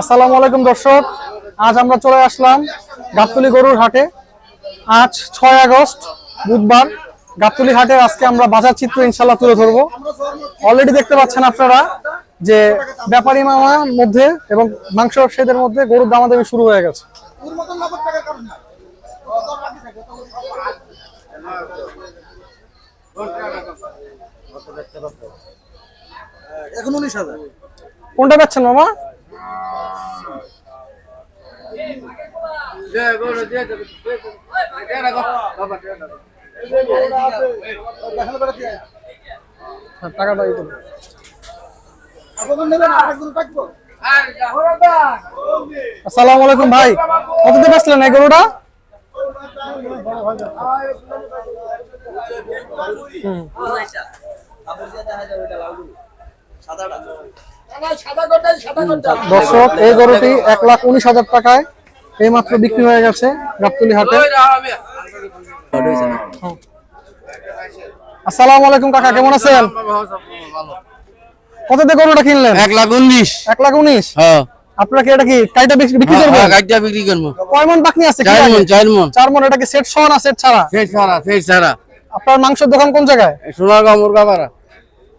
আসসালামু আলাইকুম দর্শক, আজ আমরা চলে আসলাম গাবতলি গরুর হাটে। আজ ছয় আগস্ট, বুধবার। গাবতলি হাটে আজকে আমরা বাজার চিত্র ইনশাল্লাহ তুলে ধরবো। অলরেডি দেখতে পাচ্ছেন আপনারা যে ব্যাপারী মামার মধ্যে এবং মাংস ব্যবসায়ীদের মধ্যে গরুর দামাদামি শুরু হয়ে গেছে। এখন উনিশ হাজার। কোনটা পাচ্ছেন মামা? হ্যাঁ, টাকাটা। আসসালামু আলাইকুম ভাই কত দিয়ে এই গরুটা দর্শক, এই গরুটি এক লাখ উনিশ হাজার টাকায় এই মাত্র বিক্রি হয়ে গেছে গাবতলি হাটে। আসসালামু আলাইকুম কাকা, কেমন আছেন? কত দিয়ে গরুটা কিনলেন? এক লাখ উনিশ। এক লাখ উনিশ? হ্যাঁ। আপনারা কি এটা কি কাইটা বিক্রি বিক্রি করবেন? গাড়িটা বিক্রি করব। কয় মন বাকি আছে চার মন চার মন। চার মন এটা কি সেট সহ না সেট ছাড়া? ফের ছাড়া ফের ছাড়া। আপনার মাংসের দোকান কোন জায়গায়? সোনারগাঁও মুরগা পাড়া।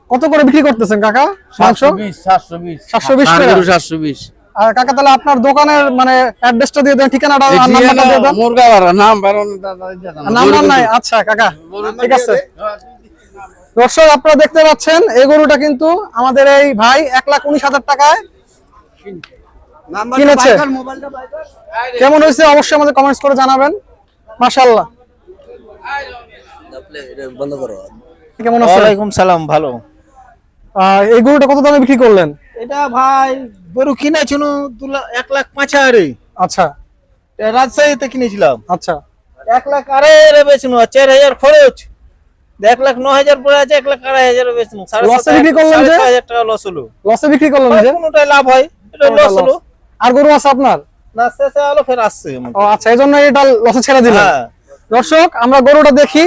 কত করে বিক্রি করতেছেন কাকা? মাংস? সাতশো বিশ সাতশো বিশ। 720 ষাট টাকা? গরু সাতশো বিশ। আর কাকা তাহলে আপনার দোকানের মানে অ্যাড্রেসটা দিয়ে দেন ঠিকানাটা আর নাম্বারটা দিয়ে দেন। মুরগা পাড়া নাম বেরোনো আর নাম্বার নাই আচ্ছা কাকা ঠিক আছে। দর্শক আপনারা দেখতে পাচ্ছেন এই গরুটা কিন্তু আমাদের এই ভাই এক লাখ উনিশ হাজার টাকায় কিনেছে। কেমন হয়েছে? অবশ্যই আমাদের কমেন্টস করে জানাবেন। মাশাআল্লাহ। বন্ধ করো কেমন আছে ওয়ালাইকুম সালাম ভালো। আর এই গরুটা কত দামে বিক্রি করলেন? এটা ভাই গরু কিনেছিল দু লাখ- এক লাখ পাঁচ হাজারে। আচ্ছা। রাজশাহীতে কিনেছিলাম। আচ্ছা। এক লাখ আড়াই হাজারে বেচনু চার হাজার খরচ। এক লাখ ন হাজার পড়ে আছে এক লাখ আড়াই হাজারে এ সাত বিক্রি যে? হাজার টাকা লস হলো। লসে বিক্রি করলেন যে? কোনোটাই লাভ হয় এটা লস হলো। আর গরু আছে আপনার? না শেষে আলো ফের আসছে ও আচ্ছা এই জন্য এটা লসে ছেড়ে দিলেন। হ্যাঁ। দর্শক আমরা গরুটা দেখি।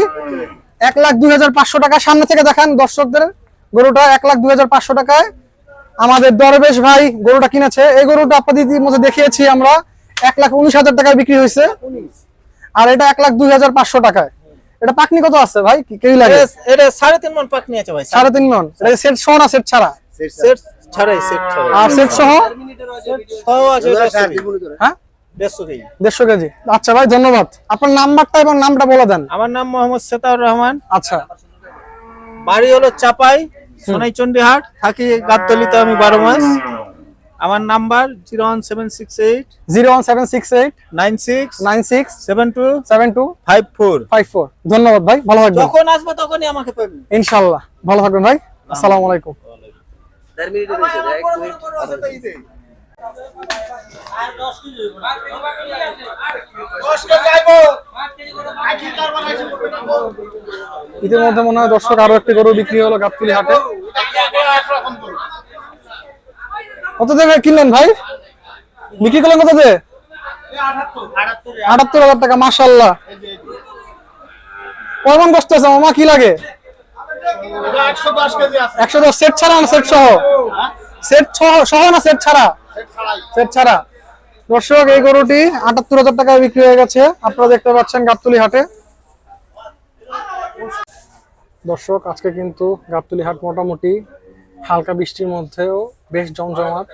এক লাখ দুই হাজার পাঁচশো টাকা সামনে থেকে দেখান দর্শকদের। গরুটা এক লাখ দুই হাজার পাঁচশো টাকায়। আমাদের দরবেশ ভাই গরুটা কিনেছে। এই গরুটা আপনাদের ইতিমধ্যে দেখিয়েছি আমরা। এক লাখ উনিশ হাজার টাকায় বিক্রি হয়েছে। আর এটা এক লাখ দুই হাজার পাঁচশো টাকায়। এটা পাকনি কত আছে ভাই? কি- কেউ লাগে? এটা- এটা সাড়ে তিন মন পাক নিয়েছে ভাই সাড়ে তিন মন। এটা সেট সহ না সেট ছাড়া? সেট ছাড়াই সেট ছাড়াই। আর সেট সহ? সহ আছে হ্যাঁ? দেড়শো কেজি। দেড়শো কেজি। আচ্ছা ভাই ধন্যবাদ। আপনার নাম্বারটা এবং নামটা বলে দেন। আমার নাম মোহাম্মদ সেতাউর রহমান। আচ্ছা। বাড়ি হলো চাপাই সোনাই চন্ডিহাট থাকি গাবতলিতে আমি বারো মাস। আমার number zero one seven six eight zero one seven six eight nine six nine six seven two seven two five four. Five four. ধন্যবাদ ভাই ভালো থাকবেন। যখন আসব তখনই আমাকে পাবেন ইনশাল্লাহ ভালো থাকবেন ভাই। আসসালামু আলাইকুম। ইতিমধ্যে মনে হয় দর্শক আরও একটি গরু বিক্রি হলো গাবতলি হাটে। কত দেবে কিনলেন ভাই? বিক্রি করলেন কত দিয়ে? আটাত্তর হাজার টাকা মাসাল্লাহ কেমন কষ্ট আছে মামা? কি লাগে? একশো দশ সেট ছাড়া না সেট সহ? সেট সহ না সেট ছাড়া? সেট ছাড়া। দর্শক, এই গরুটি আটাত্তর হাজার টাকায় বিক্রি হয়ে গেছে। আপনারা দেখতে পাচ্ছেন গাবতলি হাটে। দর্শক, আজকে কিন্তু গাবতলি হাট মোটামুটি হালকা বৃষ্টির মধ্যেও বেশ জমজমাট।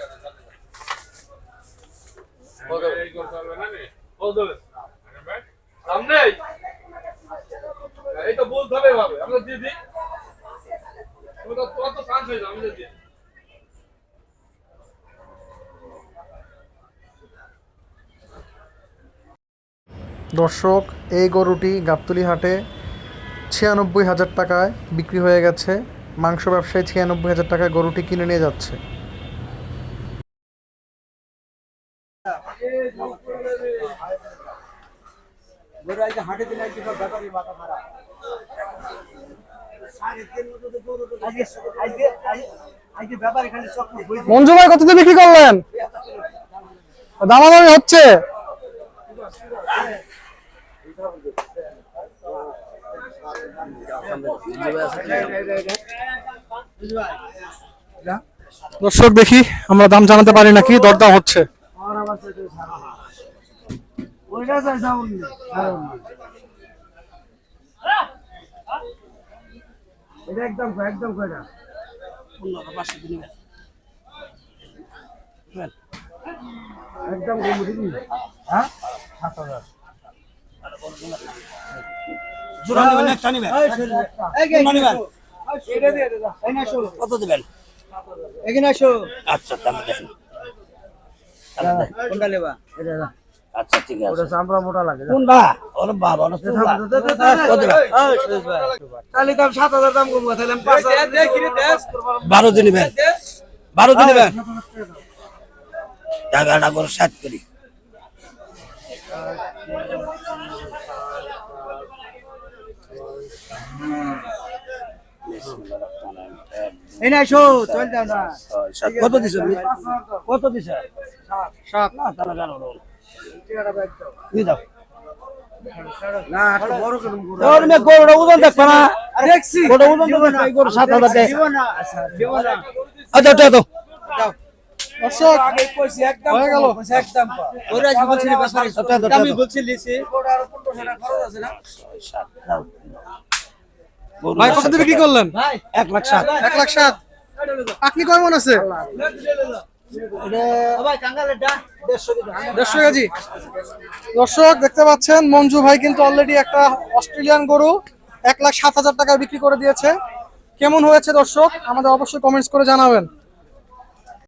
দর্শক, এই গরুটি গাবতলি হাটে ছিয়ানব্বই হাজার টাকায় বিক্রি হয়ে গেছে। মাংস ব্যবসায়ী ছিয়ানব্বই হাজার টাকায় গরুটি কিনে নিয়ে যাচ্ছে। মঞ্জু ভাই কত বিক্রি করলেন? দামাদামি হচ্ছে? দর্শক দেখি আমরা দাম জানাতে পারি নাকি? দরদাম হচ্ছে। একদম একদম একদম হ্যাঁ? জোড়া নেবেন একটা নেবেন কত দিবেন এখানে আসো আচ্ছা তাহলে দেখেন কোনটা নেবা এটা আচ্ছা ঠিক আছে ওটা চামড়া মোটা লাগে কোনটা ওরে বাবা ওরে তাহলে দাম সাত হাজার দাম কমবো তাহলে আমি পাঁচ হাজার বারো দিন নেবেন বারো দিন নেবেন টাকাটা করে সাত করি এনে আসো চল যাও না। কত দিছ কত দিছ? সাত। না তাহলে জানো না। দাও না? না? না, এই না না আচ্ছা আচ্ছা আমি। বলছি ভাই কত দিয়ে বিক্রি করলেন? এক লাখ সাত। এক লাখ সাত। আপনি কেমন আছে? ভাই কাঙ্গালের ডা 150 দিন দেড়শো কেজি। দর্শক দেখতে পাচ্ছেন মঞ্জু ভাই কিন্তু অলরেডি একটা অস্ট্রেলিয়ান গরু এক লাখ সাত হাজার টাকায় বিক্রি করে দিয়েছে। কেমন হয়েছে দর্শক? আমাদের অবশ্যই কমেন্টস করে জানাবেন।